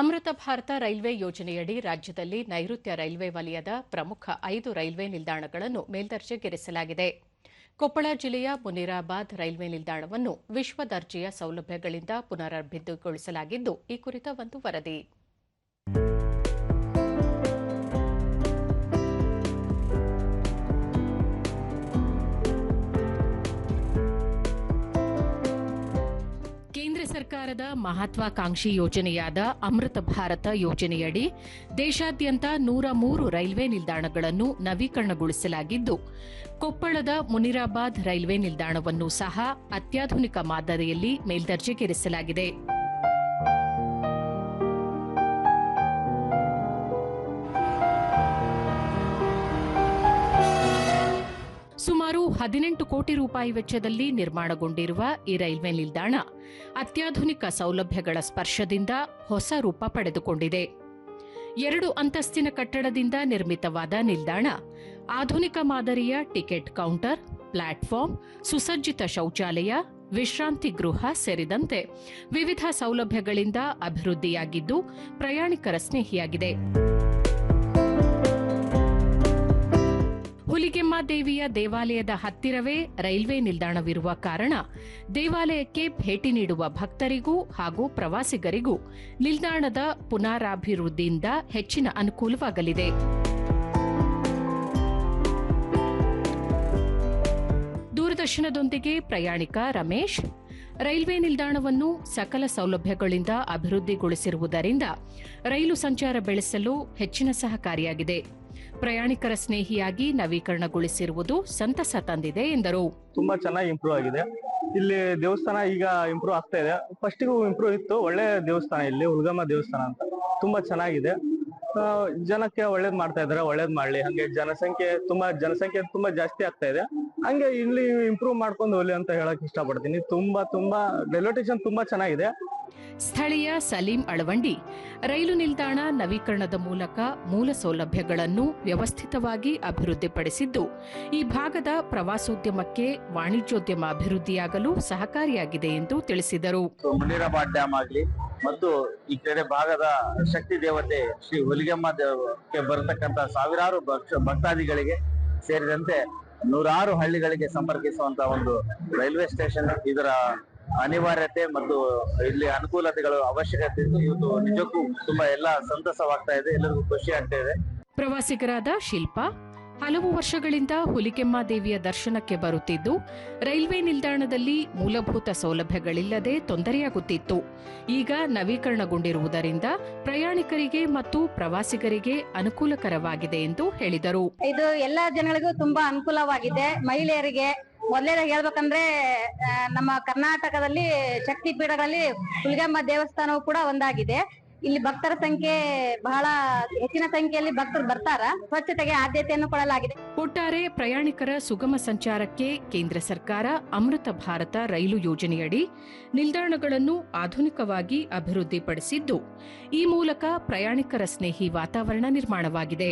ಅಮೃತ Bharat railway ಯೋಜನೆಯಡಿ ರಾಜ್ಯದಲ್ಲಿ ನೈಋತ್ಯ ರೈಲ್ವೆ ವಲಯದ ಪ್ರಮುಖ ಐದು ರೈಲ್ವೆ ನಿಲ್ದಾಣಗಳನ್ನು ಮೇಲ್ದರ್ಜೆಗೇರಿಸಲಾಗಿದೆ. ಕೊಪ್ಪಳ ಜಿಲ್ಲೆಯ ಮುನಿರಾಬಾದ್ ರೈಲ್ವೆ ನಿಲ್ದಾಣವನ್ನು ವಿಶ್ವ ದರ್ಜೆಯ ಸೌಲಭ್ಯಗಳಿಂದ ಪುನರಭಿವೃದ್ಧಿಗೊಳಿಸಲಾಗಿದ್ದು ಈ ಕುರಿತ ಒಂದು ವರದಿ. ಸರ್ಕಾರದ ಮಹತ್ವಾಕಾಂಕ್ಷಿ ಯೋಜನೆಯಾದ ಅಮೃತ ಭಾರತ ಯೋಜನೆಯಡಿ ದೇಶಾದ್ಯಂತ ನೂರ ಮೂರು ರೈಲ್ವೆ ನಿಲ್ದಾಣಗಳನ್ನು ನವೀಕರಣಗೊಳಿಸಲಾಗಿದ್ದು, ಕೊಪ್ಪಳದ ಮುನಿರಾಬಾದ್ ರೈಲ್ವೆ ನಿಲ್ದಾಣವನ್ನು ಸಹ ಅತ್ಯಾಧುನಿಕ ಮಾದರಿಯಲ್ಲಿ ಮೇಲ್ದರ್ಜೆಗೇರಿಸಲಾಗಿದೆ. ಸುಮಾರು ಹದಿನೆಂಟು ಕೋಟಿ ರೂಪಾಯಿ ವೆಚ್ಚದಲ್ಲಿ ನಿರ್ಮಾಣಗೊಂಡಿರುವ ಈ ರೈಲ್ವೆ ನಿಲ್ದಾಣ ಅತ್ಯಾಧುನಿಕ ಸೌಲಭ್ಯಗಳ ಸ್ಪರ್ಶದಿಂದ ಹೊಸ ರೂಪ ಪಡೆದುಕೊಂಡಿದೆ. ಎರಡು ಅಂತಸ್ತಿನ ಕಟ್ಟಡದಿಂದ ನಿರ್ಮಿತವಾದ ನಿಲ್ದಾಣ, ಆಧುನಿಕ ಮಾದರಿಯ ಟಿಕೆಟ್ ಕೌಂಟರ್, ಪ್ಲಾಟ್ಫಾರ್ಮ್, ಸುಸಜ್ಜಿತ ಶೌಚಾಲಯ, ವಿಶ್ರಾಂತಿ ಗೃಹ ಸೇರಿದಂತೆ ವಿವಿಧ ಸೌಲಭ್ಯಗಳಿಂದ ಅಭಿವೃದ್ಧಿಯಾಗಿದ್ದು ಪ್ರಯಾಣಿಕರ ಸ್ನೇಹಿಯಾಗಿದೆ. ಹುಲಿಗೆಮ್ಮ ದೇವಿಯ ದೇವಾಲಯದ ಹತ್ತಿರವೇ ರೈಲ್ವೆ ನಿಲ್ದಾಣವಿರುವ ಕಾರಣ ದೇವಾಲಯಕ್ಕೆ ಭೇಟಿ ನೀಡುವ ಭಕ್ತರಿಗೂ ಹಾಗೂ ಪ್ರವಾಸಿಗರಿಗೂ ನಿಲ್ದಾಣದ ಪುನರಾಭಿವೃದ್ಧಿಯಿಂದ ಹೆಚ್ಚಿನ ಅನುಕೂಲವಾಗಲಿದೆ. ದೂರದರ್ಶನದೊಂದಿಗೆ ಪ್ರಯಾಣಿಕ ರಮೇಶ್, ರೈಲ್ವೆ ನಿಲ್ದಾಣವನ್ನು ಸಕಲ ಸೌಲಭ್ಯಗಳಿಂದ ಅಭಿವೃದ್ಧಿಗೊಳಿಸಿರುವುದರಿಂದ ರೈಲು ಸಂಚಾರ ಬೆಳೆಸಲು ಹೆಚ್ಚಿನ ಸಹಕಾರಿಯಾಗಿದೆ. ಪ್ರಯಾಣಿಕರ ಸ್ನೇಹಿಯಾಗಿ ನವೀಕರಣಗೊಳಿಸಿರುವುದು ಸಂತಸ ತಂದಿದೆ ಎಂದರು. ತುಂಬಾ ಚೆನ್ನಾಗಿ ಇಂಪ್ರೂವ್ ಆಗಿದೆ. ಇಲ್ಲಿ ದೇವಸ್ಥಾನ ಈಗ ಇಂಪ್ರೂವ್ ಆಗ್ತಾ ಇದೆ. ಫಸ್ಟಿಗೂ ಇಂಪ್ರೂವ್ ಇತ್ತು. ಒಳ್ಳೆ ದೇವಸ್ಥಾನ ಇಲ್ಲಿ ಹುಲ್ಗಮ್ಮ ದೇವಸ್ಥಾನ ಅಂತ. ತುಂಬಾ ಚೆನ್ನಾಗಿದೆ. ಜನಕ್ಕೆ ಒಳ್ಳೇದ್ ಮಾಡ್ತಾ ಇದಾರೆ ಒಳ್ಳೇದ್ ಮಾಡ್ಲಿ. ಹಂಗೆ ಜನಸಂಖ್ಯೆ ತುಂಬಾ ಜನಸಂಖ್ಯೆ ತುಂಬಾ ಜಾಸ್ತಿ ಆಗ್ತಾ ಇದೆ. ಹಂಗೆ ಇಲ್ಲಿ ಇಂಪ್ರೂವ್ ಮಾಡ್ಕೊಂಡು ಹೋಗ್ಲಿ ಅಂತ ಹೇಳಕ್ ಇಷ್ಟಪಡ್ತೀನಿ. ತುಂಬಾ ತುಂಬಾ ರೈಲ್ವೆ ಸ್ಟೇಷನ್ ತುಂಬಾ ಚೆನ್ನಾಗಿದೆ. ಸ್ಥಳೀಯ ಸಲೀಂ ಅಳವಂಡಿ ರೈಲು ನಿಲ್ದಾಣ ನವೀಕರಣದ ಮೂಲಕ ಮೂಲ ಸೌಲಭ್ಯಗಳನ್ನು ವ್ಯವಸ್ಥಿತವಾಗಿ ಅಭಿವೃದ್ಧಿಪಡಿಸಿದ್ದು, ಈ ಭಾಗದ ಪ್ರವಾಸೋದ್ಯಮಕ್ಕೆ ವಾಣಿಜ್ಯೋದ್ಯಮ ಅಭಿವೃದ್ಧಿಯಾಗಲು ಸಹಕಾರಿಯಾಗಿದೆ ಎಂದು ತಿಳಿಸಿದರು. ಮುನಿರಾಬಾದ್ ಡ್ಯಾಮ್ ಆಗ್ಲಿ ಮತ್ತು ಈ ಕಡೆ ಭಾಗದ ಶಕ್ತಿ ದೇವತೆ ಶ್ರೀ ಹುಲಿಗೆಮ್ಮ ದೇವಕ್ಕೆ ಬರತಕ್ಕಂತ ಸಾವಿರಾರು ಭಕ್ತ- ಭಕ್ತಾದಿಗಳಿಗೆ ಸೇರಿದಂತೆ ನೂರಾರು ಹಳ್ಳಿಗಳಿಗೆ ಸಂಪರ್ಕಿಸುವಂತ ಒಂದು ರೈಲ್ವೆ ಸ್ಟೇಷನ್ ಇದರ ಅನಿವಾರ್ಯತೆ ಮತ್ತು ಇಲ್ಲಿ ಅನುಕೂಲತೆಗಳು ಅವಶ್ಯಕತೆ ಇವತ್ತು ನಿಜಕ್ಕೂ ತುಂಬಾ ಎಲ್ಲ ಸಂತಸವಾಗ್ತಾ ಇದೆ, ಎಲ್ಲರಿಗೂ ಖುಷಿ ಆಗ್ತಾ ಇದೆ. ಪ್ರವಾಸಿಗರಾದ ಶಿಲ್ಪಾ ಹಲವು ವರ್ಷಗಳಿಂದ ಹುಲಿಕೆಮ್ಮ ದೇವಿಯ ದರ್ಶನಕ್ಕೆ ಬರುತ್ತಿದ್ದು, ರೈಲ್ವೆ ನಿಲ್ದಾಣದಲ್ಲಿ ಮೂಲಭೂತ ಸೌಲಭ್ಯಗಳಿಲ್ಲದೆ ತೊಂದರೆಯಾಗುತ್ತಿತ್ತು. ಈಗ ನವೀಕರಣಗೊಂಡಿರುವುದರಿಂದ ಪ್ರಯಾಣಿಕರಿಗೆ ಮತ್ತು ಪ್ರವಾಸಿಗರಿಗೆ ಅನುಕೂಲಕರವಾಗಿದೆ ಎಂದು ಹೇಳಿದರು. ಇದು ಎಲ್ಲಾ ಜನಗಳಿಗೂ ತುಂಬಾ ಅನುಕೂಲವಾಗಿದೆ. ಮಹಿಳೆಯರಿಗೆ ಮೊದಲನೇದಾಗಿ ಹೇಳ್ಬೇಕಂದ್ರೆ ನಮ್ಮ ಕರ್ನಾಟಕದಲ್ಲಿ ಶಕ್ತಿ ಪೀಠಗಳಲ್ಲಿ ಹುಲಿಗಮ್ಮ ದೇವಸ್ಥಾನವು ಕೂಡ ಒಂದಾಗಿದೆ. ಇಲ್ಲಿ ಭಕ್ತರ ಸಂಖ್ಯೆ ಬಹಳ, ಹೆಚ್ಚಿನ ಸಂಖ್ಯೆಯಲ್ಲಿ ಭಕ್ತರು ಬರ್ತಾರ. ಸ್ವಚ್ಛತೆಗೆ ಆದ್ಯತೆಯನ್ನು ಕೊಡಲಾಗಿದೆ. ಒಟ್ಟಾರೆ ಪ್ರಯಾಣಿಕರ ಸುಗಮ ಸಂಚಾರಕ್ಕೆ ಕೇಂದ್ರ ಸರ್ಕಾರ ಅಮೃತ ಭಾರತ ರೈಲು ಯೋಜನೆಯಡಿ ನಿಲ್ದಾಣಗಳನ್ನು ಆಧುನಿಕವಾಗಿ ಅಭಿವೃದ್ಧಿಪಡಿಸಿದ್ದು, ಈ ಮೂಲಕ ಪ್ರಯಾಣಿಕರ ಸ್ನೇಹಿ ವಾತಾವರಣ ನಿರ್ಮಾಣವಾಗಿದೆ.